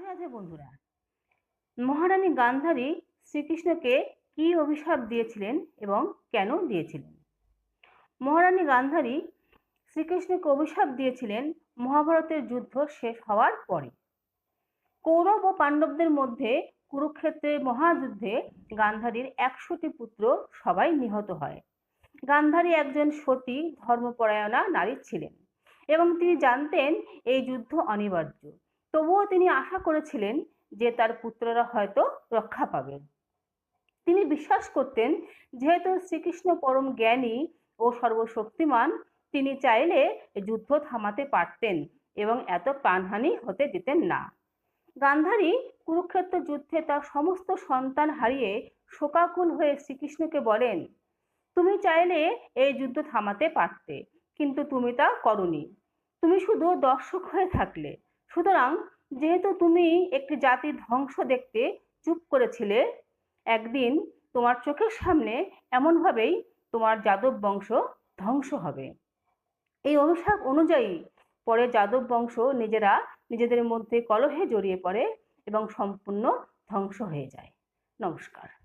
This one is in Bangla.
রাধে রাধে বন্ধুরা। মহারানী গান্ধারী শ্রীকৃষ্ণকে কি অভিশাপ দিয়েছিলেন এবং কেন দিয়েছিলেন? মহারানী গান্ধারী শ্রীকৃষ্ণকে অভিশাপ দিয়েছিলেন মহাভারতের যুদ্ধ শেষ হওয়ার পরে। কৌরব ও পাণ্ডবদের মধ্যে কুরুক্ষেত্রের মহাযুদ্ধে গান্ধারীর একশোটি পুত্র সবাই নিহত হয়। গান্ধারী একজন সতী ধর্মপরায়ণা নারী ছিলেন এবং তিনি জানতেন এই যুদ্ধ অনিবার্য। তবুও তিনি আশা করেছিলেন যে তার পুত্ররা হয়তো রক্ষা পাবেন। তিনি বিশ্বাস করতেন, যেহেতু শ্রীকৃষ্ণ পরম জ্ঞানী ও সর্বশক্তিমান, তিনি চাইলে যুদ্ধ থামাতে পারতেন এবং এত প্রাণহানি হতে দিতেন না। গান্ধারী কুরুক্ষেত্র যুদ্ধে তার সমস্ত সন্তান হারিয়ে শোকাকুল হয়ে শ্রীকৃষ্ণকে বলেন, তুমি চাইলে এই যুদ্ধ থামাতে পারতে, কিন্তু তুমি তা করনি। তুমি শুধু দর্শক হয়ে থাকলে সুতরাং যেহেতু তুমি একটি জাতির ধ্বংস দেখতে চুপ করেছিলে, একদিন তোমার চোখের সামনে এমনভাবেই তোমার যাদব বংশ ধ্বংস হবে। এই অভিশাপ অনুযায়ী পরে যাদব বংশ নিজেরা নিজেদের মধ্যে কলহে জড়িয়ে পড়ে এবং সম্পূর্ণ ধ্বংস হয়ে যায়। নমস্কার।